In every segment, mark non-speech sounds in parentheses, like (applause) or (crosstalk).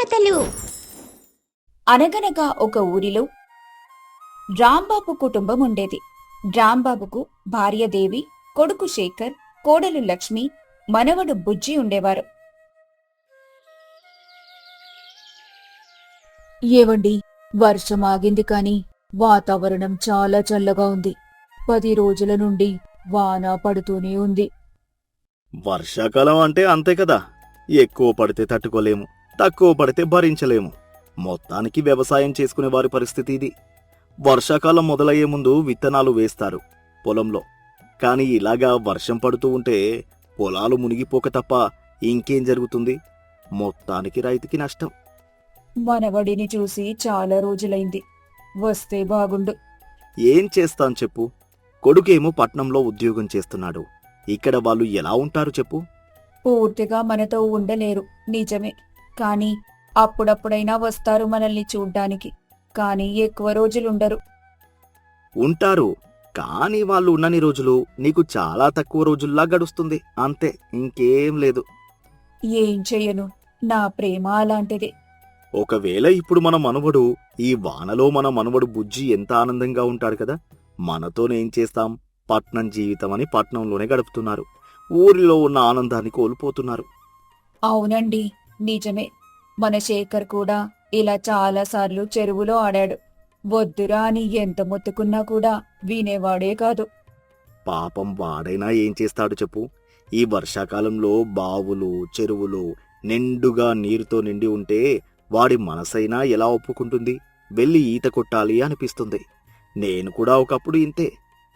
కథలు. అనగనగా ఒక ఊరిలో రాంబాబు కుటుంబం ఉండేది. రాంబాబుకు భార్య దేవి కొడుకు శేఖర్ కోడలు లక్ష్మి మనవడు బుజ్జి ఉండేవారు. ఏవండి వర్షం ఆగింది కాని వాతావరణం చాలా చల్లగా ఉంది. పది రోజుల నుండి వాన పడుతూనే ఉంది. వర్షాకాలం అంటే అంతే కదా. ఎక్కువ పడితే తట్టుకోలేము. తక్కువ పడితే భరించలేము. మొత్తానికి వ్యవసాయం చేసుకునే వారి పరిస్థితి ఇది. వర్షాకాలం మొదలయ్యే ముందు విత్తనాలు వేస్తారు పొలంలో. కానీ ఇలాగా వర్షం పడుతూ ఉంటే పొలాలు మునిగిపోక తప్ప ఇంకేం జరుగుతుంది? మొత్తానికి రైతుకి నష్టం. మనవడిని చూసి చాలా రోజులైంది. వస్తే బాగుండు. ఏం చేస్తాం చెప్పు? కొడుకేమో పట్నంలో ఉద్యోగం చేస్తున్నాడు. ఇక్కడ వాళ్ళు ఎలా ఉంటారు చెప్పు? పూర్తిగా మనతో ఉండలేరు. నిజమే. కాని అప్పుడప్పుడైనా వస్తారు మనల్ని చూడ్డానికి. కాని ఎక్కువ రోజులుండరు. ఉంటారు. కానీ వాళ్ళు ఉన్నన్ని రోజులు నీకు చాలా తక్కువ రోజుల్లా గడుస్తుంది. అంతే. ఇంకేం లేదు. ఏం చెయ్యను నా ప్రేమ అలాంటిది. ఒకవేళ ఇప్పుడు మన మనవడు ఈ వానలో మన మనవడు బుజ్జి ఎంత ఆనందంగా ఉంటాడు కదా! మనతోనేం చేస్తాం? పట్నం జీవితం అని పట్నంలోనే గడుపుతున్నారు. ఊరిలో ఉన్న ఆనందాన్ని కోల్పోతున్నారు. అవునండి. నిజమే. మన శేఖర్ కూడా ఇలా చాలాసార్లు చెరువులో ఆడాడు. వద్దురా అని ఎంత మొత్తుకున్నా కూడా వినేవాడే కాదు. పాపం వాడైనా ఏం చేస్తాడు చెప్పు. ఈ వర్షాకాలంలో బావులు చెరువులు నిండుగా నీరుతో నిండి ఉంటే వాడి మనసైనా ఎలా ఒప్పుకుంటుంది? వెళ్ళి ఈత కొట్టాలి అనిపిస్తుంది. నేను కూడా ఒకప్పుడు ఇంతే.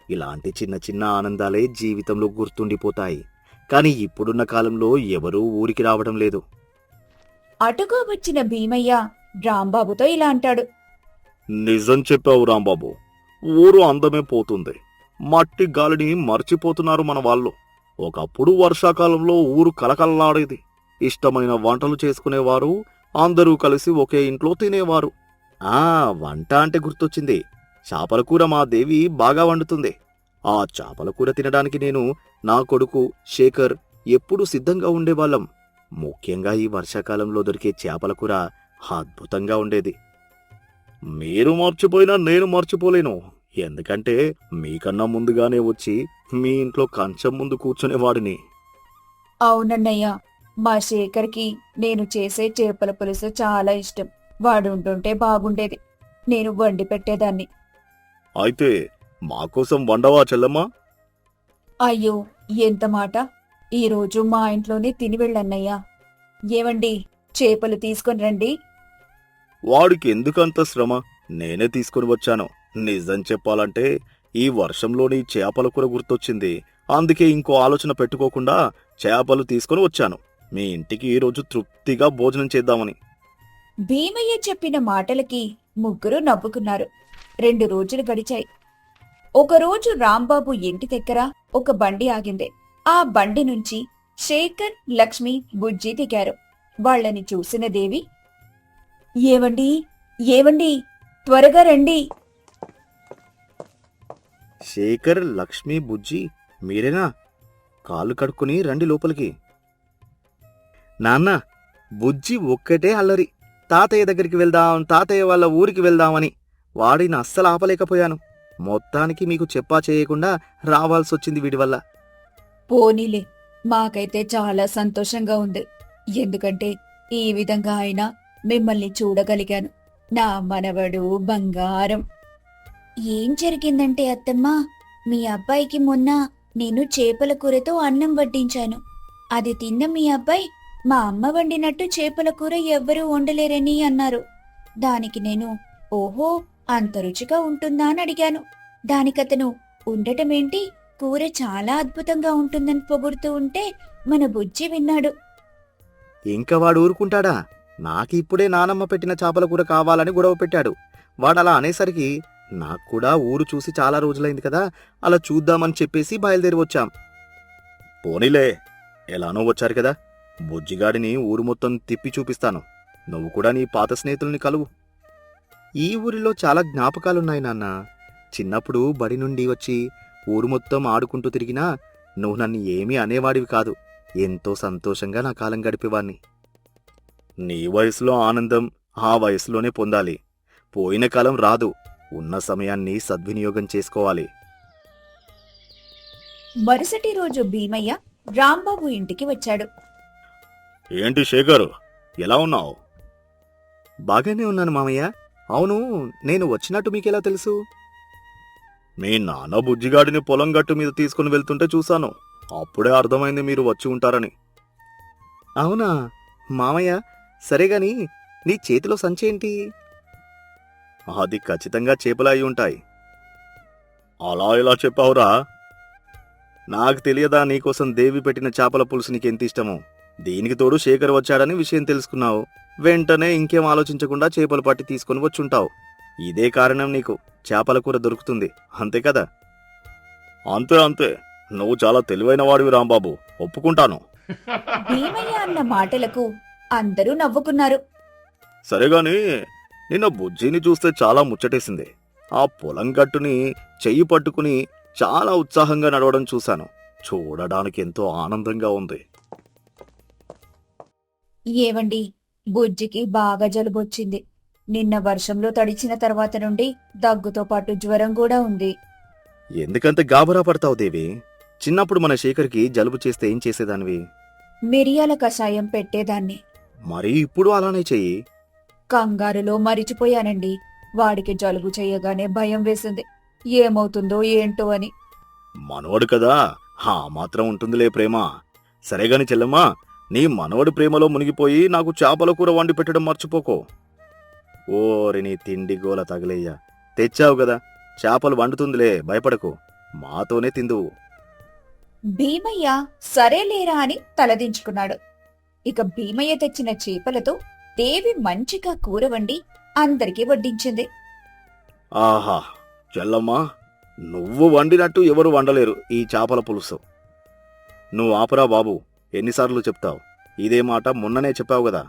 ఇలాంటి చిన్న చిన్న ఆనందాలే జీవితంలో గుర్తుండిపోతాయి. కానీ ఇప్పుడున్న కాలంలో ఎవరూ ఊరికి రావడం లేదు. అటుగా వచ్చిన భీమయ్య రాంబాబుతో ఇలా అంటాడు. నిజం చెప్పావు రాంబాబు. ఊరు అందమే పోతుంది. మట్టి గాలిని మర్చిపోతున్నారు మన వాళ్ళు. ఒకప్పుడు వర్షాకాలంలో ఊరు కలకలలాడేది. ఇష్టమైన వంటలు చేసుకునేవారు అందరూ కలిసి ఒకే ఇంట్లో తినేవారు. ఆ వంట అంటే గుర్తొచ్చింది. చేపల కూర మా దేవి బాగా వండుతుంది. ఆ చేపల కూర తినడానికి నేను నా కొడుకు శేఖర్ ఎప్పుడూ సిద్ధంగా ఉండేవాళ్ళం. ముఖ్యంగా ఈ వర్షాకాలంలో దొరికే చేపల కూర అద్భుతంగా ఉండేది. మీరు మర్చిపోయినా నేను మర్చిపోలేను. ఎందుకంటే మీకన్నా ముందుగానే వచ్చి మీ ఇంట్లో కంచం ముందు కూర్చునేవాడిని అవునన్నయ్య మా శేఖర్కి నేను చేసే చేపల పులుసు చాలా ఇష్టం. వాడు ఉంటుంటే బాగుండేది. నేను వండి పెట్టేదాన్ని. అయితే మాకోసం వండవా చెల్లమ్మా? అయ్యో ఎంత మాట! ఈరోజు మా ఇంట్లోనే తిని వెళ్ళన్నయ్యా. ఏవండి చేపలు తీసుకొని రండి. వాడికి ఎందుకంత శ్రమ? నేనే తీసుకుని వచ్చాను. నిజం చెప్పాలంటే ఈ వర్షంలోని చేపల కూర గుర్తొచ్చింది. అందుకే ఇంకో ఆలోచన పెట్టుకోకుండా చేపలు తీసుకుని వచ్చాను. మీ ఇంటికి ఈ రోజు తృప్తిగా భోజనం చేద్దామని. భీమయ్య చెప్పిన మాటలకి ముగ్గురు నవ్వుకున్నారు. రెండు రోజులు గడిచాయి. ఒకరోజు రాంబాబు ఇంటి దగ్గర ఒక బండి ఆగింది. ఆ బండి నుంచి శేఖర్ లక్ష్మి బుజ్జి దిగారు. వాళ్ళని చూసిన దేవి ఏవండి? ఏవండి? త్వరగా రండి. శేఖర్ లక్ష్మి బుజ్జి మీరేనా? కాళ్ళు కడుక్కుని రండి లోపలికి. నాన్న బుజ్జి ఒక్కటే అల్లరి. తాతయ్య దగ్గరికి వెళ్దాం తాతయ్య వాళ్ళ ఊరికి వెళ్దామని. వాడిని అస్సలు ఆపలేకపోయాను. మొత్తానికి మీకు చెప్పా చేయకుండా రావాల్సొచ్చింది వీడి వల్ల. పోనీలే మాకైతే చాలా సంతోషంగా ఉంది. ఎందుకంటే ఈ విధంగా అయినా మిమ్మల్ని చూడగలిగాను. నా మనవడు బంగారం. ఏం జరిగిందంటే అత్తమ్మ మీ అబ్బాయికి మొన్న నేను చేపల కూరతో అన్నం వడ్డించాను. అది తిన్న మీ అబ్బాయి మా అమ్మ వండినట్టు చేపల కూర ఎవ్వరూ వండలేరని అన్నారు. దానికి నేను ఓహో అంత రుచిగా ఉంటుందా అని అడిగాను. దానికతను ఉండటమేంటి? కూర చాలా అద్భుతంగా ఉంటుందని పొగుడుతూ ఉంటే మన బుజ్జి విన్నాడు. ఇంకా వాడు ఊరుకుంటాడా? నాకు ఇప్పుడే నానమ్మ పెట్టిన చేపల కూర కావాలని గొడవ పెట్టాడు. వాడు అలా అనేసరికి నాకు కూడా ఊరు చూసి చాలా రోజులైంది కదా అలా చూద్దామని చెప్పేసి బయలుదేరి వచ్చాం. పోనీలే ఎలానో వచ్చారు కదా బుజ్జిగాడిని ఊరు మొత్తం తిప్పి చూపిస్తాను. నువ్వు కూడా నీ పాత స్నేహితుల్ని కలువు. ఈ ఊరిలో చాలా జ్ఞాపకాలున్నాయి నాన్న. చిన్నప్పుడు బడి నుండి వచ్చి ఊరు మొత్తం ఆడుకుంటూ తిరిగినా నువ్వు నన్ను ఏమీ అనేవాడివి కాదు. ఎంతో సంతోషంగా నా కాలం గడిపేవాణ్ణి. నీ వయసులో ఆనందం ఆ వయసులోనే పొందాలి. పోయిన కాలం రాదు. ఉన్న సమయాన్ని సద్వినియోగం చేసుకోవాలి. మరుసటి రోజు భీమయ్య రాంబాబు ఇంటికి వచ్చాడు. ఏంటి శేఖర్? ఎలా ఉన్నావు? బాగానే ఉన్నాను మామయ్య. అవును నేను వచ్చినట్టు మీకెలా తెలుసు? మీ నాన్న బుజ్జిగాడిని పొలం గట్టు మీద తీసుకుని వెళ్తుంటే చూశాను. అప్పుడే అర్థమైంది మీరు వచ్చి ఉంటారని. అవునా? మామయ్య సరేగాని నీ చేతిలో సంచేంటి? అది ఖచ్చితంగా చేపలు అయి ఉంటాయి. అలా ఇలా చెప్పావురా? నాకు తెలియదా నీకోసం దేవి పెట్టిన చేపల పులుసు నీకెంత ఇష్టమో? దీనికి తోడు శేఖర్ వచ్చాడని విషయం తెలుసుకున్నావు. వెంటనే ఇంకేం ఆలోచించకుండా చేపలు పట్టి తీసుకొని వచ్చుంటావు. ఇదే కారణం నీకు. చేపల కూర దొరుకుతుంది. అంతే కదా? అంతే అంతే. నువ్వు చాలా తెలివైన వాడివి రాంబాబు. ఒప్పుకుంటాను. భీమయ్య అన్న మాటలకు అందరూ నవ్వుకున్నారు. సరేగాని నిన్న బుజ్జిని చూస్తే చాలా ముచ్చటేసింది. ఆ పొలం గట్టుని చెయ్యి పట్టుకుని చాలా ఉత్సాహంగా నడవడం చూశాను. చూడడానికి ఎంతో ఆనందంగా ఉంది. ఏవండి? బుజ్జికి బాగా జలుబొచ్చింది. నిన్న వర్షంలో తడిచిన తర్వాత నుండి దగ్గుతో పాటు జ్వరం కూడా ఉంది. ఎందుకంత గాబరా పడతావు దేవి? చిన్నప్పుడు మన శేఖర్కి జలుబు చేస్తే ఏం చేసేదానివి? మిరియాల కషాయం పెట్టేదాన్ని. మరి ఇప్పుడు అలానే చెయ్యి. కంగారులో మరిచిపోయానండి. వాడికి జలుబు చేయగానే భయం వేసింది. ఏమవుతుందో ఏంటో అని. మనవడు కదా హా మాత్రం ఉంటుందిలే ప్రేమ. సరేగాని చెల్లమ్మా నీ మనవడి ప్రేమలో మునిగిపోయి నాకు చేపల కూర వండి పెట్టడం మర్చిపోకో. ఓరి నీ తిండి గోల తగిలేయ్యా. తెచ్చావు కదా చేపలు వండుతుందిలే భయపడకు. మాతోనే తిందువు. భీమయ్య సరేలేరా అని తలదించుకున్నాడు. ఇక భీమయ్య తెచ్చిన చేపలతో దేవి మంచిగా కూర వండి అందరికీ వడ్డించింది. ఆహా చెల్లమ్మా నువ్వు వండినట్టు ఎవరు వండలేరు ఈ చేపల పులుసు. నువ్వు ఆపరా బాబు ఎన్నిసార్లు చెప్తావు. ఇదే మాట మొన్ననే చెప్పావు కదా.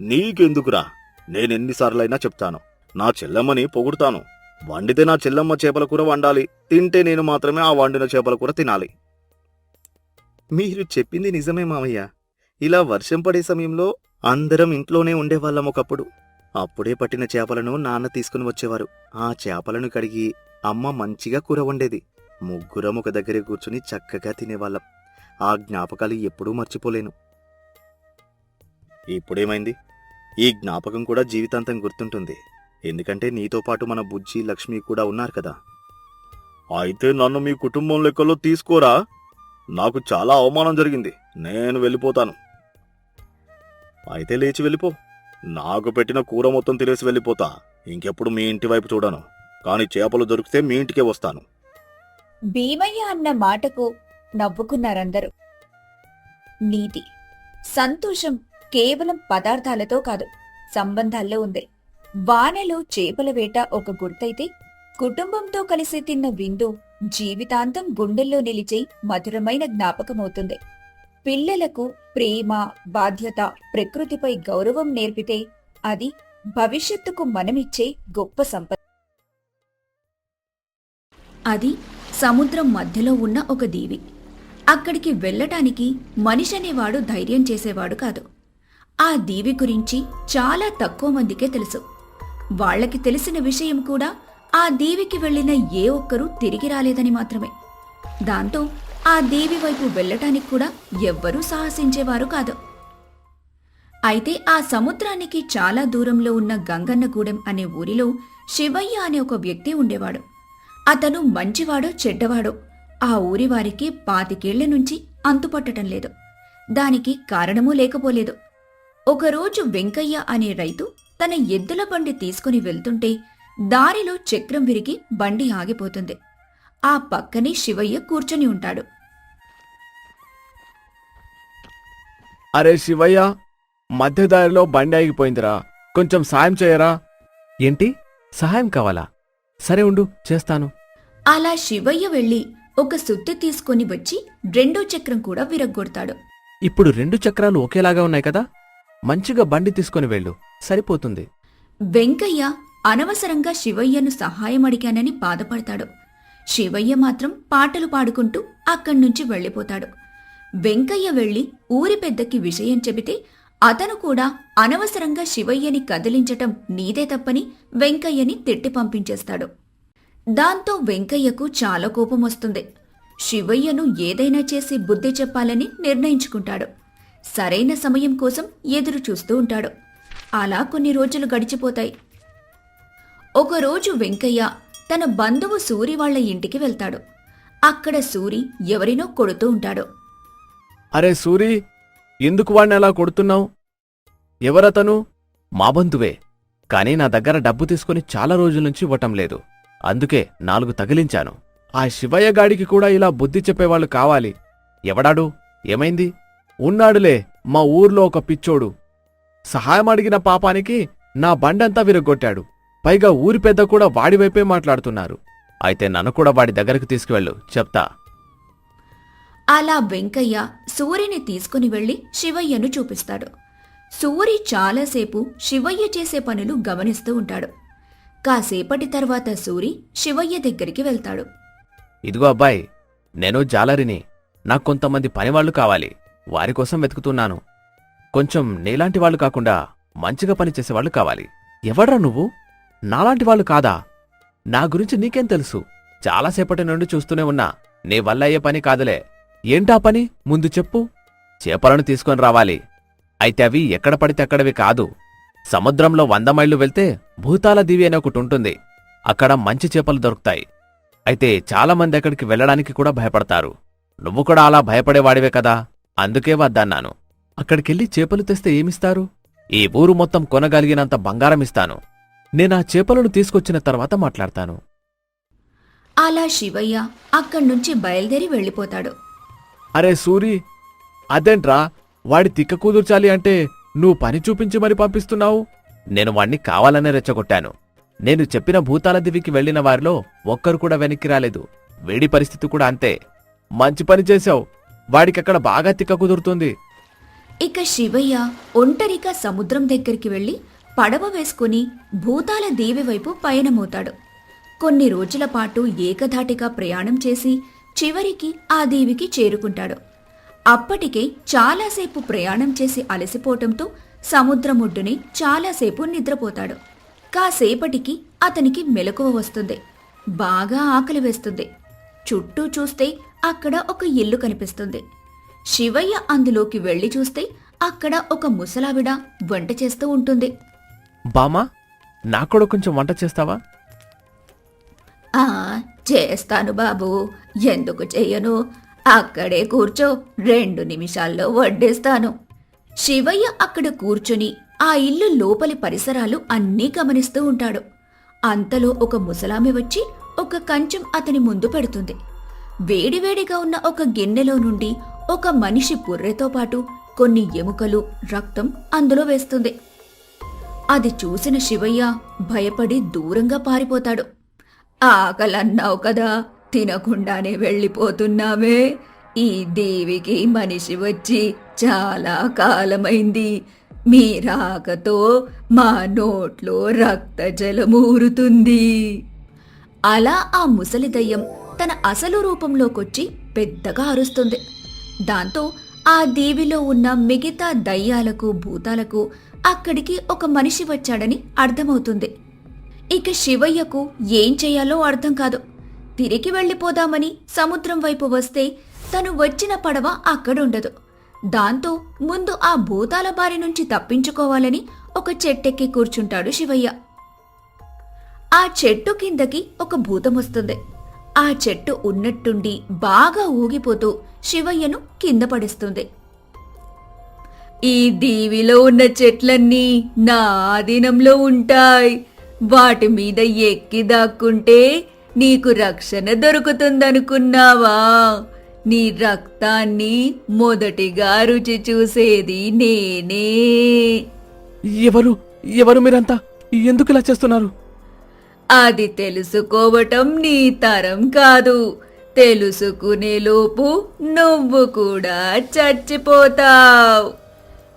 నీకెందుకురా? నేనెన్నిసార్లైనా చెప్తాను. నా చెల్లమ్మని పొగుడుతాను. వండితే నా చెల్లమ్మ చేపల కూర వండాలి. తింటే నేను మాత్రమే ఆ వండిన చేపల కూర తినాలి. మీరు చెప్పింది నిజమే మామయ్య. ఇలా వర్షం పడే సమయంలో అందరం ఇంట్లోనే ఉండేవాళ్ళం ఒకప్పుడు. అప్పుడే పట్టిన చేపలను నాన్న తీసుకుని వచ్చేవారు. ఆ చేపలను కడిగి అమ్మ మంచిగా కూర వండేది. ముగ్గురం ఒక దగ్గరే కూర్చుని చక్కగా తినేవాళ్ళం. ఆ జ్ఞాపకాలు ఎప్పుడూ మర్చిపోలేను. ఇప్పుడేమైంది? ఈ జ్ఞాపకం కూడా జీవితాంతం గుర్తుంటుంది. ఎందుకంటే నీతో పాటు మన బుజ్జి లక్ష్మి కూడా ఉన్నారు కదా. అయితే నన్ను మీ కుటుంబం లెక్కలో తీసుకోరా? నాకు చాలా అవమానం జరిగింది. నేను వెళ్ళిపోతాను. అయితే లేచి వెళ్ళిపో. నాకు పెట్టిన కూర మొత్తం తినేసి వెళ్ళిపోతా. ఇంకెప్పుడు మీ ఇంటి వైపు చూడను. కానీ చేపలు దొరికితే మీ ఇంటికే వస్తాను. భీమయ్య అన్న మాటకు నవ్వుకున్నారందరూ. నీతి సంతోషం కేవలం పదార్థాలతో కాదు సంబంధాల్లో ఉంది. వానలో చేపల వేట ఒక గుర్తైతే కుటుంబంతో కలిసి తిన్న విందు జీవితాంతం గుండెల్లో నిలిచే మధురమైన జ్ఞాపకమవుతుంది. పిల్లలకు ప్రేమ బాధ్యత ప్రకృతిపై గౌరవం నేర్పితే అది భవిష్యత్తుకు మనమిచ్చే గొప్ప సంపద. అది సముద్రం మధ్యలో ఉన్న ఒక దీవి. అక్కడికి వెళ్ళటానికి మనిషి అనేవాడు ధైర్యం చేసేవాడు కాదు. ఆ దీవి గురించి చాలా తక్కువ మందికే తెలుసు. వాళ్ళకి తెలిసిన విషయం కూడా ఆ దీవికి వెళ్ళిన ఏ ఒక్కరూ తిరిగి రాలేదని మాత్రమే. దాంతో ఆ దేవి వైపు వెళ్ళటానికి కూడా ఎవ్వరూ సాహసించేవారు కాదు. అయితే ఆ సముద్రానికి చాలా దూరంలో ఉన్న గంగన్నగూడెం అనే ఊరిలో శివయ్య అనే ఒక వ్యక్తి ఉండేవాడు. అతను మంచివాడో చెడ్డవాడో ఆ ఊరి వారికి పాతికేళ్ళ నుంచి అంతుపట్టటం లేదు. దానికి కారణమూ లేకపోలేదు. ఒకరోజు వెంకయ్య అనే రైతు తన ఎద్దుల బండి తీసుకుని వెళ్తుంటే దారిలో చక్రం విరిగి బండి ఆగిపోతుంది. ఆ పక్కనే శివయ్య కూర్చొని ఉంటాడు. అరే శివయ్య మధ్యదారిలో బండి ఆగిపోయిందిరా. కొంచెం సాయం చేయరా? ఏంటి? సహాయం కావాలా? సరే ఉండు చేస్తాను. అలా శివయ్య వెళ్ళి ఒక సుత్తి తీసుకొని వచ్చి రెండో చక్రం కూడా విరగ్గొడతాడు. ఇప్పుడు రెండు చక్రాలు ఒకేలాగా ఉన్నాయి కదా? మంచిగా బండి తీసుకొని వెళ్ళు. సరిపోతుంది. వెంకయ్య అనవసరంగా శివయ్యను సహాయం అడిగానని బాధపడతాడు. శివయ్య మాత్రం పాటలు పాడుకుంటూ అక్కడ్నుంచి వెళ్ళిపోతాడు. వెంకయ్య వెళ్ళి ఊరి పెద్దకి విషయం చెబితే అతను కూడా అనవసరంగా శివయ్యని కదిలించటం నీదే తప్పని వెంకయ్యని తిట్టి పంపించేస్తాడు. దాంతో వెంకయ్యకు చాలా కోపం వస్తుంది. శివయ్యను ఏదైనా చేసి బుద్ధి చెప్పాలని నిర్ణయించుకుంటాడు. సరైన సమయం కోసం ఎదురు చూస్తూ ఉంటాడు. అలా కొన్ని రోజులు గడిచిపోతాయి. ఒకరోజు వెంకయ్య తన బంధువు సూరి వాళ్ళ ఇంటికి వెళ్తాడు. అక్కడ సూరి ఎవరినో కొడుతూ ఉంటాడు. అరే సూరి ఎందుకు వాడిని అలా కొడుతున్నావు? ఎవరతను? మా బంధువే. కానీ నా దగ్గర డబ్బు తీసుకుని చాలా రోజుల నుంచి ఇవ్వటం లేదు. అందుకే నాలుగు తగిలించాను. ఆ శివయ్య గాడికి కూడా ఇలా బుద్ధి చెప్పేవాళ్ళు కావాలి. ఎవడాడు? ఏమైంది? ఉన్నాడులే మా ఊర్లో ఒక పిచ్చోడు. సహాయం అడిగిన పాపానికి నా బండంతా విరగొట్టాడు పైగా ఊరి పెద్ద కూడా వాడి వైపే మాట్లాడుతున్నారు. అయితే నన్ను కూడా వాడి దగ్గరకు తీసుకువెళ్ళు చెప్తా. అలా వెంకయ్య సూరిని తీసుకుని వెళ్ళి శివయ్యను చూపిస్తాడు. సూరి చాలాసేపు శివయ్య చేసే పనులు గమనిస్తూ ఉంటాడు. కాసేపటి తర్వాత సూరి శివయ్య దగ్గరికి వెళ్తాడు. ఇదిగో అబ్బాయి నేను జాలరిని. నాకు కొంతమంది పనివాళ్ళు కావాలి. వారి కోసం వెతుకుతున్నాను. కొంచెం నీలాంటి వాళ్ళు కాకుండా మంచిగా పనిచేసేవాళ్ళు కావాలి. ఎవడ్రా నువ్వు? నాలాంటి వాళ్ళు కాదా? నా గురించి నీకేం తెలుసు? చాలాసేపటి నుండి చూస్తూనే ఉన్నా. నీ వల్ల అయ్యే పని కాదులే. ఏంటా పని? ముందు చెప్పు. చేపలను తీసుకొని రావాలి. అయితే అవి ఎక్కడ పడితే అక్కడవి కాదు. సముద్రంలో వంద మైళ్ళు వెళ్తే భూతాల దివి అనే ఒకటి ఉంటుంది. అక్కడ మంచి చేపలు దొరుకుతాయి. అయితే చాలా మంది అక్కడికి వెళ్ళడానికి కూడా భయపడతారు. నువ్వు కూడా అలా భయపడేవాడివే కదా? అందుకే వద్దన్నాను. అక్కడికెళ్ళి చేపలు తెస్తే ఏమిస్తారు? ఈ ఊరు మొత్తం కొనగలిగినంత బంగారం ఇస్తాను నేనా చేపలను తీసుకొచ్చిన తర్వాత మాట్లాడతాను. అలా శివయ్య అక్కడ్నుంచి బయలుదేరి వెళ్ళిపోతాడు. అరే సూరి అదేంట్రా? వాడి తిక్క కుదుర్చాలి అంటే నువ్వు పని చూపించి మరి పంపిస్తున్నావు? నేను వాణ్ణి కావాలనే రెచ్చగొట్టాను. నేను చెప్పిన భూతాల దివికి వెళ్ళిన వారిలో ఒక్కరు కూడా వెనక్కి రాలేదు. వేడి పరిస్థితి కూడా అంతే. మంచి పని చేశావు. వాడికక్కడ బాగా తిక్క కుదురుతుంది. ఇక శివయ్య ఒంటరిగా సముద్రం దగ్గరికి వెళ్ళి పడవ వేసుకుని భూతాల దేవి వైపు పయనమవుతాడు. కొన్ని రోజుల పాటు ఏకధాటిగా ప్రయాణం చేసి చివరికి ఆ దేవికి చేరుకుంటాడు. అప్పటికే చాలాసేపు ప్రయాణం చేసి అలసిపోవటంతో సముద్రముడ్డుని చాలాసేపు నిద్రపోతాడు. కాసేపటికి అతనికి మెలకువ వస్తుంది. బాగా ఆకలి వేస్తుంది. చుట్టూ చూస్తే అక్కడ ఒక ఇల్లు కనిపిస్తుంది. శివయ్య అందులోకి వెళ్ళి చూస్తే అక్కడ ఒక ముసలావిడ వంట చేస్తూ ఉంటుంది. బామా నాక్కూడా కొంచెం వంట చేస్తావా? ఆ చేస్తాను బాబు. ఎందుకు చెయ్యను అక్కడే కూర్చో రెండు నిమిషాల్లో వడ్డిస్తాను. శివయ్య అక్కడ కూర్చొని ఆ ఇల్లు లోపలి పరిసరాలు అన్నీ గమనిస్తూ ఉంటాడు. అంతలో ఒక ముసలామె వచ్చి ఒక కంచం అతని ముందు పెడుతుంది. వేడివేడిగా ఉన్న ఒక గిన్నెలో నుండి ఒక మనిషి పుర్రెతో పాటు కొన్ని ఎముకలు రక్తం అందులో వేస్తుంది. అది చూసిన శివయ్య భయపడి దూరంగా పారిపోతాడు. ఆకలన్నావు కదా తినకుండానే వెళ్ళిపోతున్నావే. ఈ దేవికి మనిషి వచ్చి చాలా కాలమైంది. మీ రాకతో మా నోట్లో రక్త జలమూరుతుంది అలా ఆ ముసలి దయ్యం తన అసలు రూపంలోకొచ్చి పెద్దగా అరుస్తుంది. దాంతో ఆ దేవిలో ఉన్న మిగతా దయ్యాలకు భూతాలకు అక్కడికి ఒక మనిషి వచ్చాడని అర్థమవుతుంది. ఇక శివయ్యకు ఏం చేయాలో అర్థం కాదు. తిరిగి వెళ్ళిపోదామని సముద్రం వైపు వస్తే తను వచ్చిన పడవ అక్కడుండదు. దాంతో ముందు ఆ భూతాల బారి నుంచి తప్పించుకోవాలని ఒక చెట్టెక్కి కూర్చుంటాడు శివయ్య. ఆ చెట్టు కిందకి ఒక భూతం వస్తుంది. ఆ చెట్టు ఉన్నట్టుండి బాగా ఊగిపోతూ శివయ్యను కింద పడిస్తుంది. ఈ దీవిలో ఉన్న చెట్లన్నీ నా ఆధీనంలో ఉంటాయి. వాటి మీద ఎక్కి దాక్కుంటే నీకు రక్షణ దొరుకుతుందనుకున్నావా? నీ రక్తాన్ని మొదటిగా రుచి చూసేది నేనే. ఎవరు? ఎవరు మీరంతా? ఎందుకు ఇలా చేస్తున్నారు? అది తెలుసుకోవటం నీ తరం కాదు. తెలుసుకునేలోపు నువ్వు కూడా చచ్చిపోతావు.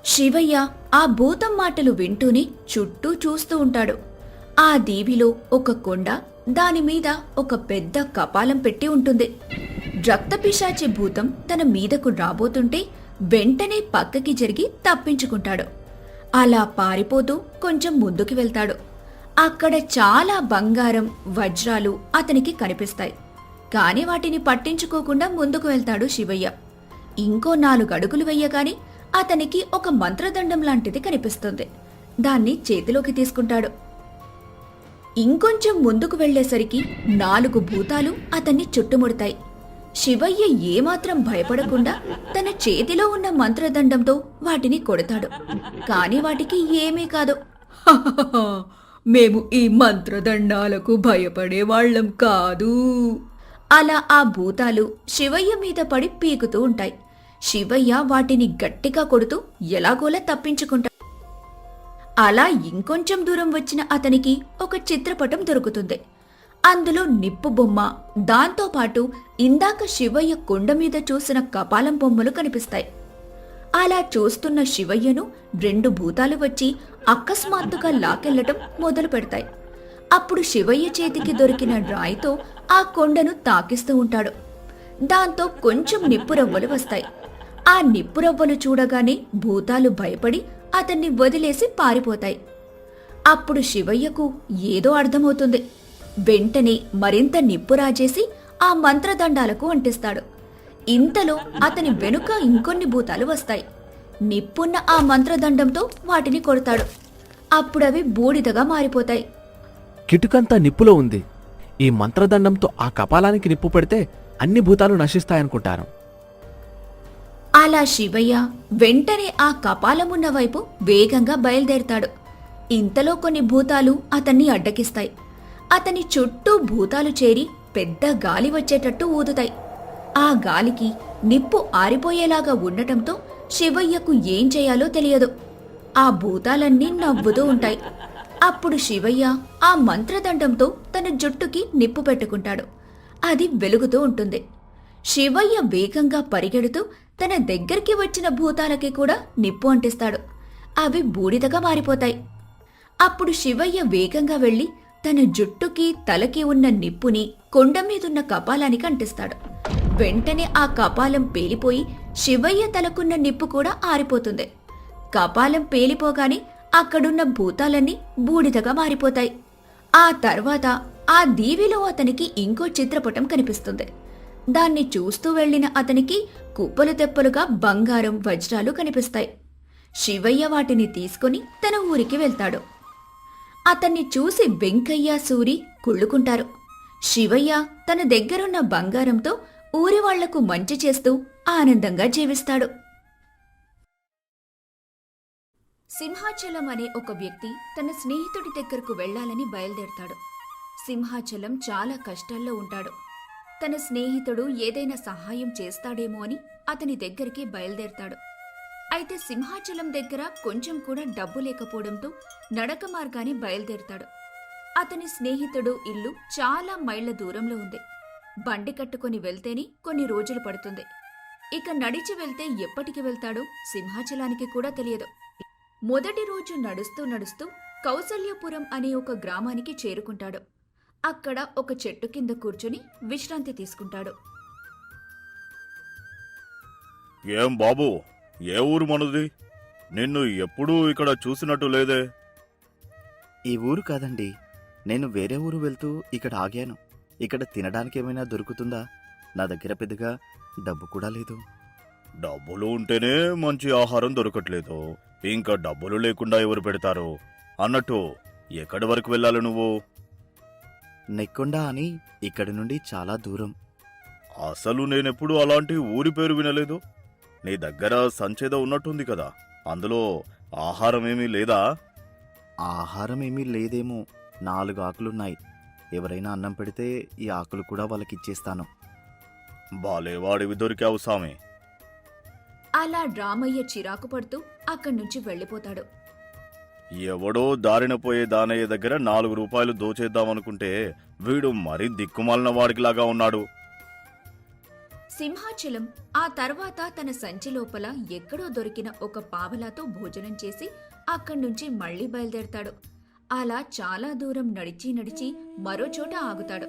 శివయ్య ఆ భూతం మాటలు వింటూనే చుట్టూ చూస్తూ ఉంటాడు. ఆ దీవిలో ఒక కొండ దానిమీద ఒక పెద్ద కపాలం పెట్టి ఉంటుంది. రక్తపిశాచి భూతం తన మీదకు రాబోతుంటే వెంటనే పక్కకి జరిగి తప్పించుకుంటాడు. అలా పారిపోతూ కొంచెం ముందుకు వెళ్తాడు. అక్కడ చాలా బంగారం వజ్రాలు అతనికి కనిపిస్తాయి. కాని వాటిని పట్టించుకోకుండా ముందుకు వెళ్తాడు శివయ్య. ఇంకో నాలుగు అడుగులు వెయ్యగాని అతనికి ఒక మంత్రదండం లాంటిది కనిపిస్తుంది. దాన్ని చేతిలోకి తీసుకుంటాడు. ఇంకొంచెం ముందుకు వెళ్ళేసరికి నాలుగు భూతాలు అతన్ని చుట్టుముడతాయి. శివయ్య ఏమాత్రం భయపడకుండా తన చేతిలో ఉన్న మంత్రదండంతో వాటిని కొడతాడు. కాని వాటికి ఏమీ కాదు. (laughs) మేము ఈ మంత్రదండాలకు భయపడే వాళ్ళం కాదు. అలా ఆ భూతాలు శివయ్య మీద పడి పీకుతూ ఉంటాయి. శివయ్య వాటిని గట్టిగా కొడుతూ ఎలాగోలా తప్పించుకుంటాడు అలా ఇంకొంచెం దూరం వచ్చిన అతనికి ఒక చిత్రపటం దొరుకుతుంది. అందులో నిప్పు బొమ్మ దాంతోపాటు ఇందాక శివయ్య కొండ మీద చూసిన కపాలం బొమ్మలు కనిపిస్తాయి. అలా చూస్తున్న శివయ్యను రెండు భూతాలు వచ్చి అకస్మాత్తుగా లాకెళ్ళటం మొదలు పెడతాయి. అప్పుడు శివయ్య చేతికి దొరికిన రాయితో ఆ కొండను తాకిస్తూ ఉంటాడు. దాంతో కొంచెం నిప్పురవ్వలు వస్తాయి. ఆ నిప్పురవ్వలు చూడగానే భూతాలు భయపడి అతన్ని వదిలేసి పారిపోతాయి. అప్పుడు శివయ్యకు ఏదో అర్థమవుతుంది. వెంటనే మరింత నిప్పు రాజేసి ఆ మంత్రదండాలకు అంటిస్తాడు. ఇంతలో అతని వెనుక ఇంకొన్ని భూతాలు వస్తాయి. నిప్పున్న ఆ మంత్రదండంతో వాటిని కొడతాడు. అప్పుడవి బూడిదగా మారిపోతాయి. కిటుకంతా నిప్పులో ఉంది. ఈ మంత్రదండంతో ఆ కపాలానికి నిప్పు పెడితే అన్ని భూతాలు నశిస్తాయనుకుంటాను. అలా శివయ్య వెంటనే ఆ కపాలమున్న వైపు వేగంగా బయలుదేరతాడు. ఇంతలో కొన్ని భూతాలు అతన్ని అడ్డకిస్తాయి. అతని చుట్టూ భూతాలు చేరి పెద్ద గాలి వచ్చేటట్టు ఊదుతాయి. ఆ గాలికి నిప్పు ఆరిపోయేలాగా ఉండటంతో శివయ్యకు ఏం చేయాలో తెలియదు. ఆ భూతాలన్నీ నవ్వుతూ ఉంటాయి. అప్పుడు శివయ్య ఆ మంత్రదండంతో తన జుట్టుకి నిప్పు పెట్టుకుంటాడు. అది వెలుగుతూ ఉంటుంది. శివయ్య వేగంగా పరిగెడుతూ తన దగ్గరికి వచ్చిన భూతాలకి కూడా నిప్పు అంటిస్తాడు. అవి బూడిదగా మారిపోతాయి. అప్పుడు శివయ్య వేగంగా వెళ్ళి తన జుట్టుకి తలకి ఉన్న నిప్పుని కొండ మీదున్న కపాలానికి అంటిస్తాడు వెంటనే ఆ కపాలం పేలిపోయి శివయ్య తలకున్న నిప్పు కూడా ఆరిపోతుంది. కపాలం పేలిపోగానే అక్కడున్న భూతాలన్నీ బూడిదగా మారిపోతాయి. ఆ తర్వాత ఆ దీవిలో అతనికి ఇంకో చిత్రపటం కనిపిస్తుంది. దాన్ని చూస్తూ వెళ్ళిన అతనికి కుప్పలు తెప్పలుగా బంగారం వజ్రాలు కనిపిస్తాయి. శివయ్య వాటిని తీసుకొని తన ఊరికి వెళ్తాడు. అతన్ని చూసి వెంకయ్య సూరి కుళ్ళుకుంటారు. శివయ్య తన దగ్గరున్న బంగారంతో ఊరి వాళ్ళకు మంచి చేస్తూ ఆనందంగా జీవిస్తాడు. సింహాచలం అనే ఒక వ్యక్తి తన స్నేహితుడి దగ్గరకు వెళ్ళాలని బయలుదేరతాడు. సింహాచలం చాలా కష్టాల్లో ఉంటాడు. తన స్నేహితుడు ఏదైనా సహాయం చేస్తాడేమో అని అతని దగ్గరికి బయలుదేరతాడు. అయితే సింహాచలం దగ్గర కొంచెం కూడా డబ్బు లేకపోవడంతో నడక మార్గాన్ని బయలుదేరుతాడు. అతని స్నేహితుడు ఇల్లు చాలా మైళ్ళ దూరంలో ఉంది. బండి కట్టుకొని వెళ్తేనే కొన్ని రోజులు పడుతుంది. ఇక నడిచి వెళ్తే ఎప్పటికి వెళ్తాడో సింహాచలానికి కూడా తెలియదు. మొదటి రోజు నడుస్తూ నడుస్తూ కౌసల్యపురం అనే ఒక గ్రామానికి చేరుకుంటాడు. అక్కడ ఒక చెట్టు కింద కూర్చుని విశ్రాంతి తీసుకుంటాడు. ఏం బాబు? ఏ ఊరు మనది? నిన్ను ఎప్పుడూ ఇక్కడ చూసినట్టు లేదే. ఈ ఊరు కాదండి. నేను వేరే ఊరు వెళ్తూ ఇక్కడ ఆగాను. ఇక్కడ తినడానికి ఏమైనా దొరుకుతుందా? నా దగ్గర పెద్దగా డబ్బు కూడా లేదు. డబ్బులు ఉంటేనే మంచి ఆహారం దొరకట్లేదు. ఇంకా డబ్బులు లేకుండా ఎవరు పెడతారు? అన్నట్టు ఎక్కడి వరకు వెళ్ళాలి నువ్వు? నెక్కొండ అని ఇక్కడి నుండి చాలా దూరం. అసలు నేనెప్పుడు అలాంటి ఊరి పేరు వినలేదు. నీ దగ్గర సంచేద ఉన్నట్టుంది కదా. అందులో ఆహారం ఏమీ లేదా? ఆహారం ఏమీ లేదేమో. నాలుగు ఆకులున్నాయి. ఎవరైనా అన్నం పెడితే ఈ ఆకులు కూడా వాళ్ళకి ఇచ్చేస్తాను బాలేవాడివి దొరికావు సామి. అలా రామయ్య చిరాకు పడుతూ అక్కడి నుంచి వెళ్ళిపోతాడు. ఎవడో దారిన పోయే దానయ్య దగ్గర నాలుగు రూపాయలు దోచేద్దామనుకుంటే వీడు మరీ దిక్కుమాలిన వాడికిలాగా ఉన్నాడు. సింహాచలం. ఆ తర్వాత తన సంచి లోపల ఎక్కడో దొరికిన ఒక పావలాతో భోజనం చేసి అక్కడి నుంచి మళ్ళీ బయలుదేరతాడు. అలా చాలా దూరం నడిచి నడిచి మరో చోట ఆగుతాడు.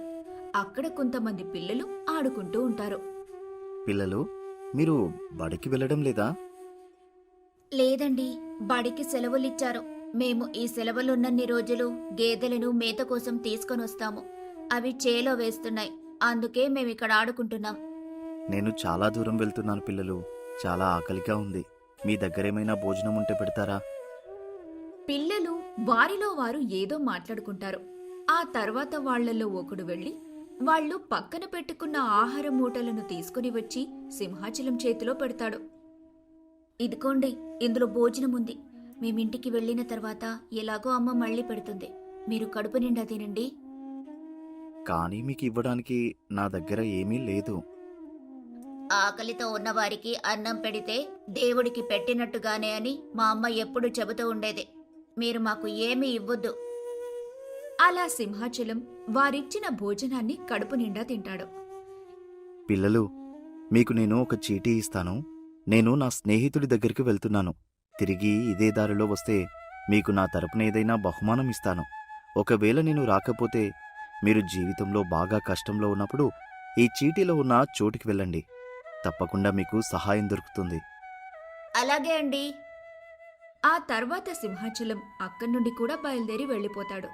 అక్కడ కొంతమంది పిల్లలు ఆడుకుంటూ ఉంటారు. పిల్లలు మీరు బడికి వెళ్ళడం లేదా? లేదండి బడికి సెలవులిచ్చారు. మేము ఈ సెలవులున్నన్ని రోజులు గేదెలను మేత కోసం తీసుకొని వస్తాము అవి చేలో వేస్తున్నాయి. అందుకే మేము ఇక్కడ ఆడుకుంటున్నాం. నేను చాలా దూరం వెళ్తున్నాను పిల్లలు. చాలా ఆకలిగా ఉంది. మీ దగ్గరేమైనా భోజనం ఉంటే పెడతారా? పిల్లలు వారిలో వారు ఏదో మాట్లాడుకుంటారు. ఆ తర్వాత వాళ్ళల్లో ఒకడు వెళ్ళి వాళ్ళు పక్కన పెట్టుకున్న ఆహార మూటలను తీసుకుని వచ్చి సింహాచలం చేతిలో పెడతాడు. ఇదిగోండి ఇందులో భోజనం ఉంది. మేమింటికి వెళ్ళిన తర్వాత ఎలాగో అమ్మ మళ్ళీ పెడుతుంది. మీరు కడుపు నిండా తినండి. కానీ మీకు ఇవ్వడానికి నా దగ్గర ఏమీ లేదు. ఆకలితో ఉన్నవారికి అన్నం పెడితే దేవుడికి పెట్టినట్టుగానే అని మా అమ్మ ఎప్పుడు చెబుతూ ఉండేది. మీరు మాకు ఏమీ ఇవ్వద్దు. అలా సింహాచలం వారిచ్చిన భోజనాన్ని కడుపు నిండా తింటాడు. పిల్లలు మీకు నేను ఒక చీటీ ఇస్తాను. నేను నా స్నేహితుడి దగ్గరికి వెళ్తున్నాను. తిరిగి ఇదే దారిలో వస్తే మీకు నా తరపున ఏదైనా బహుమానం ఇస్తాను. ఒకవేళ నేను రాకపోతే మీరు జీవితంలో బాగా కష్టంలో ఉన్నప్పుడు ఈ చీటీలో ఉన్న చోటికి వెళ్ళండి. తప్పకుండా మీకు సహాయం దొరుకుతుంది. అలాగే అండి. ఆ తర్వాత సింహాచలం అక్కడి నుండి కూడా బయలుదేరి వెళ్ళిపోతాడు.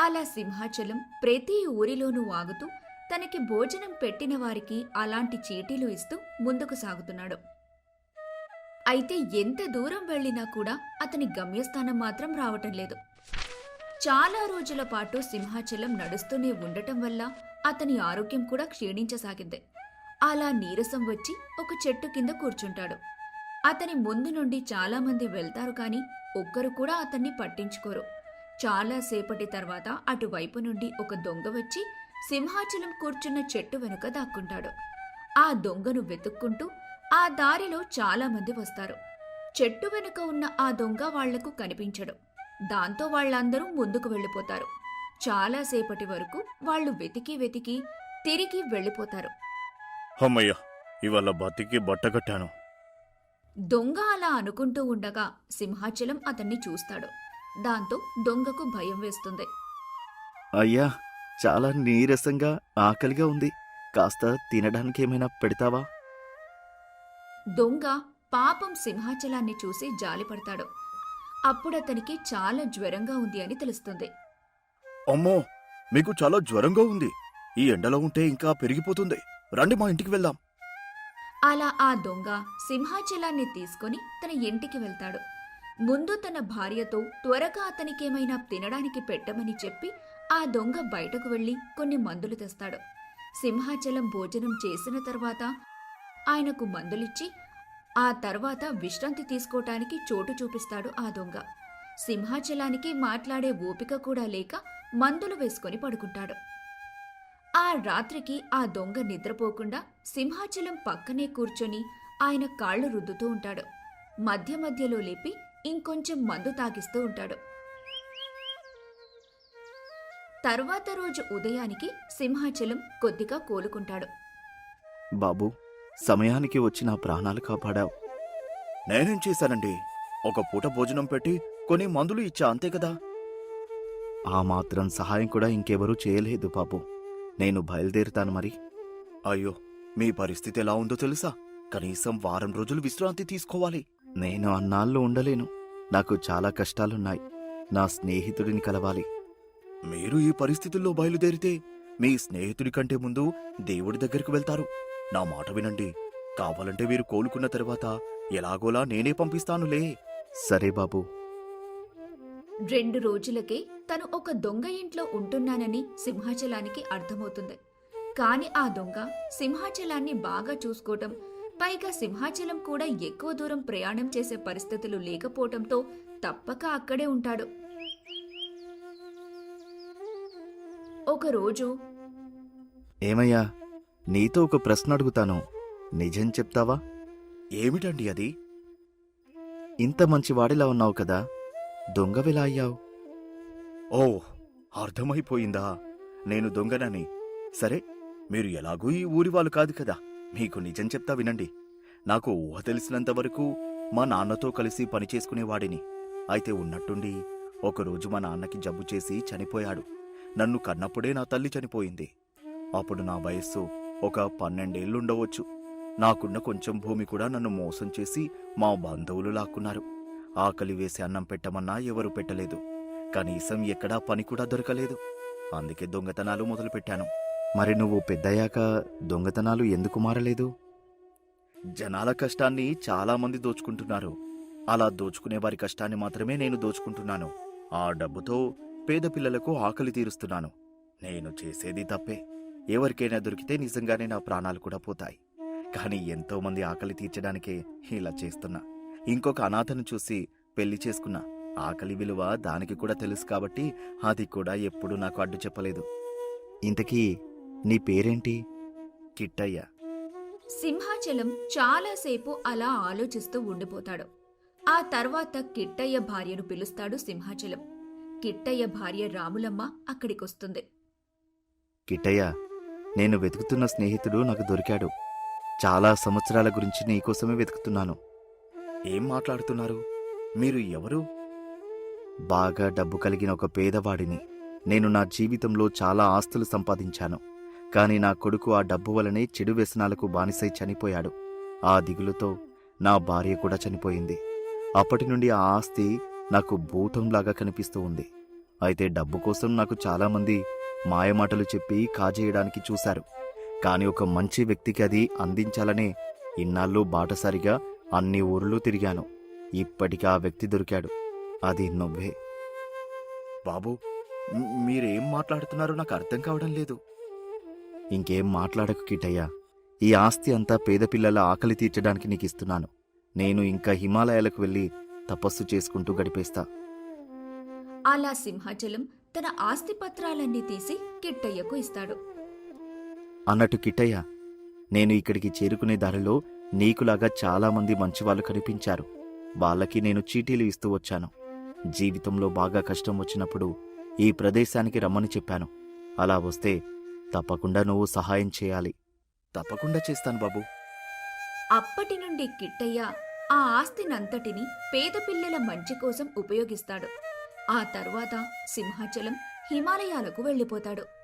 అలా సింహాచలం ప్రతి ఊరిలోనూ ఆగుతూ తనకి భోజనం పెట్టిన వారికి అలాంటి చీటీలు ఇస్తూ ముందుకు సాగుతున్నాడు. అయితే ఎంత దూరం వెళ్ళినా కూడా అతని గమ్యస్థానం మాత్రం రావటం లేదు. చాలా రోజుల పాటు సింహాచలం నడుస్తూనే ఉండటం వల్ల అతని ఆరోగ్యం కూడా క్షీణించసాగింది. అలా నీరసం వచ్చి ఒక చెట్టు కింద కూర్చుంటాడు. అతని ముందు నుండి చాలా మంది వెళ్తారు కాని ఒక్కరు కూడా అతన్ని పట్టించుకోరు. చాలాసేపటి తర్వాత అటువైపు నుండి ఒక దొంగ వచ్చి సింహాచలం కూర్చున్న చెట్టు వెనుక దాక్కుంటాడు. ఆ దొంగను వెతుక్కుంటూ ఆ దారిలో చాలా మంది వస్తారు. చెట్టు వెనుక ఉన్న ఆ దొంగ వాళ్ళకు కనిపించడు. దాంతో వాళ్ళందరూ ముందుకు వెళ్ళిపోతారు. చాలాసేపటి వరకు వాళ్ళు వెతికి వెతికి తిరిగి వెళ్ళిపోతారు. అమ్మయ్య ఇవాళ బతికి బట్టగట్టాను దొంగ అలా అనుకుంటూ ఉండగా సింహాచలం అతన్ని చూస్తాడు. దాంతో దొంగకు భయం వేస్తుంది. అయ్యా చాలా నీరసంగా ఆకలిగా ఉంది. కాస్త తినడానికి ఏమైనా పెడతావా? దొంగ పాపం సింహాచలాన్ని చూసి జాలిపడతాడు అప్పుడతనికి చాలా జ్వరంగా ఉంది అని తెలుస్తుంది. అమ్మో మీకు చాలా జ్వరంగా ఉంది. ఈ ఎండలో ఉంటే ఇంకా పెరిగిపోతుంది. రండి మా ఇంటికి వెళ్దాం. అలా ఆ దొంగ సింహాచలాన్ని తీసుకొని తన ఇంటికి వెళ్తాడు. ముందు తన భార్యతో త్వరగా అతనికేమైనా తినడానికి పెట్టమని చెప్పి ఆ దొంగ బయటకు వెళ్ళి కొన్ని మందులు తెస్తాడు. సింహాచలం భోజనం చేసిన తర్వాత ఆయనకు మందులిచ్చి ఆ తర్వాత విశ్రాంతి తీసుకోవటానికి చోటు చూపిస్తాడు ఆ దొంగ. సింహాచలానికి మాట్లాడే ఓపిక కూడా లేక మందులు వేసుకొని పడుకుంటాడు. ఆ రాత్రికి ఆ దొంగ నిద్రపోకుండా సింహాచలం పక్కనే కూర్చొని ఆయన కాళ్ళు రుద్దుతూ ఉంటాడు. మధ్య మధ్యలో లేపి ఇంకొంచెం మందు తాగిస్తూ ఉంటాడు. తర్వాత రోజు ఉదయానికి సింహాచలం కొద్దిగా కోలుకుంటాడు. బాబు సమయానికి వచ్చి నా ప్రాణాలు కాపాడావు. నేనేం చేశానండి? ఒక పూట భోజనం పెట్టి కొన్ని మందులు ఇచ్చా అంతే కదా? ఆ మాత్రం సహాయం కూడా ఇంకెవరూ చేయలేదు బాబు. నేను బయలుదేరుతాను మరి. అయ్యో మీ పరిస్థితి ఎలా ఉందో తెలుసా? కనీసం వారం రోజులు విశ్రాంతి తీసుకోవాలి. నేను అన్నాళ్ళు ఉండలేను. నాకు చాలా కష్టాలున్నాయి. నా స్నేహితుడిని కలవాలి. మీరు ఈ పరిస్థితుల్లో బయలుదేరితే మీ స్నేహితుడి కంటే ముందు దేవుడి దగ్గరికి వెళ్తారు. నా మాట వినండి. కావాలంటే మీరు కోలుకున్న తర్వాత ఎలాగోలా నేనే పంపిస్తానులే. సరే బాబు. రెండు రోజులకే తను ఒక దొంగ ఇంట్లో ఉంటున్నానని సింహాచలానికి అర్థమవుతుంది. కాని ఆ దొంగ సింహాచలాన్ని బాగా చూసుకోవటం పైగా సింహాచలం కూడా ఎక్కువ దూరం ప్రయాణం చేసే పరిస్థితులు లేకపోవటంతో తప్పక అక్కడే ఉంటాడు. ఒకరోజు ఏమయ్యా నీతో ఒక ప్రశ్న అడుగుతాను. నిజం చెప్తావా? ఏమిటండి అది? ఇంత మంచివాడిలా ఉన్నావు కదా. దొంగవిలా అయ్యావు ఓ అర్థమైపోయిందా. నేను దొంగనని. సరే మీరు ఎలాగూ ఈ ఊరి వాళ్ళు కాదు కదా. మీకు నిజం చెప్తా వినండి. నాకు ఊహ తెలిసినంత వరకు మా నాన్నతో కలిసి పనిచేసుకునేవాడిని అయితే ఉన్నట్టుండి ఒకరోజు మా నాన్నకి జబ్బు చేసి చనిపోయాడు. నన్ను కన్నప్పుడే నా తల్లి చనిపోయింది. అప్పుడు నా వయస్సు ఒక పన్నెండేళ్ళుండవచ్చు నాకున్న కొంచెం భూమి కూడా నన్ను మోసం చేసి మా బంధువులు లాక్కున్నారు. ఆకలి వేసి అన్నం పెట్టమన్నా ఎవరు పెట్టలేదు. కనీసం ఎక్కడా పని కూడా దొరకలేదు. అందుకే దొంగతనాలు మొదలుపెట్టాను. మరి నువ్వు పెద్దయ్యాక దొంగతనాలు ఎందుకు మారలేదు? జనాల కష్టాన్ని చాలా మంది దోచుకుంటున్నారు. అలా దోచుకునే వారి కష్టాన్ని మాత్రమే నేను దోచుకుంటున్నాను. ఆ డబ్బుతో పేద పిల్లలకు ఆకలి తీరుస్తున్నాను. నేను చేసేది తప్పే. ఎవరికైనా దొరికితే నిజంగానే నా ప్రాణాలు కూడా పోతాయి. కానీ ఎంతో మంది ఆకలి తీర్చడానికే ఇలా చేస్తున్నా. ఇంకొక అనాథను చూసి పెళ్ళి చేసుకున్నా ఆకలి విలువ దానికి కూడా తెలుసు కాబట్టి అది కూడా ఎప్పుడూ నాకు అడ్డు చెప్పలేదు. ఇంతకీ నీ పేరేంటి? కిట్టయ్య. సింహాచలం చాలాసేపు అలా ఆలోచిస్తూ ఉండిపోతాడు. ఆ తర్వాత కిట్టయ్య భార్యను పిలుస్తాడు సింహాచలం. కిట్టయ్య భార్య రాములమ్మ అక్కడికొస్తుంది. కిట్టయ్య నేను వెతుకుతున్న స్నేహితుడు నాకు దొరికాడు. చాలా సంవత్సరాల గురించి నీకోసమే వెతుకుతున్నాను. ఏం మాట్లాడుతున్నారు? మీరు ఎవరు? బాగా డబ్బు కలిగిన ఒక పేదవాడిని. నేను నా జీవితంలో చాలా ఆస్తులు సంపాదించాను. కానీ నా కొడుకు ఆ డబ్బు వలనే చెడు వ్యసనాలకు బానిసై చనిపోయాడు. ఆ దిగులుతో నా భార్య కూడా చనిపోయింది. అప్పటి నుండి ఆ ఆస్తి నాకు భూతంలాగా కనిపిస్తూ ఉంది. అయితే డబ్బు కోసం నాకు చాలామంది మాయమాటలు చెప్పి కాజేయడానికి చూశారు. కాని ఒక మంచి వ్యక్తికి అది అందించాలనే ఇన్నాళ్ళు బాటసారిగా అన్ని ఊర్లు తిరిగాను. ఇప్పటికి ఆ వ్యక్తి దొరికాడు. అది నువ్వే. బాబు మీరేం మాట్లాడుతున్నారో నాకు అర్థం కావడం లేదు. ఇంకేం మాట్లాడకు కిటయ్యా ఈ ఆస్తి అంతా పేద పిల్లల ఆకలి తీర్చడానికి నీకు ఇస్తున్నాను. నేను ఇంకా హిమాలయాలకు వెళ్ళి తపస్సు చేసుకుంటూ గడిపేస్తా. అలా సింహాచలం తన ఆస్తిపత్రాలన్నీ తీసి కిట్టయ్యకు ఇస్తాడు. అన్నట్టు కిట్టయ్య నేను ఇక్కడికి చేరుకునే దారిలో నీకులాగా చాలామంది మంచివాళ్ళు కనిపించారు. వాళ్ళకి నేను చీటీలు ఇస్తూ వచ్చాను. జీవితంలో బాగా కష్టం వచ్చినప్పుడు ఈ ప్రదేశానికి రమ్మని చెప్పాను. అలా వస్తే తప్పకుండా నువ్వు సహాయం చేయాలి. తప్పకుండా చేస్తాను బాబు. అప్పటి నుండి కిట్టయ్య ఆ ఆస్తినంతటిని పేద పిల్లల మంచి కోసం ఉపయోగిస్తాడు. ఆ తర్వాత సింహాచలం హిమాలయాలకు వెళ్ళిపోతాడు.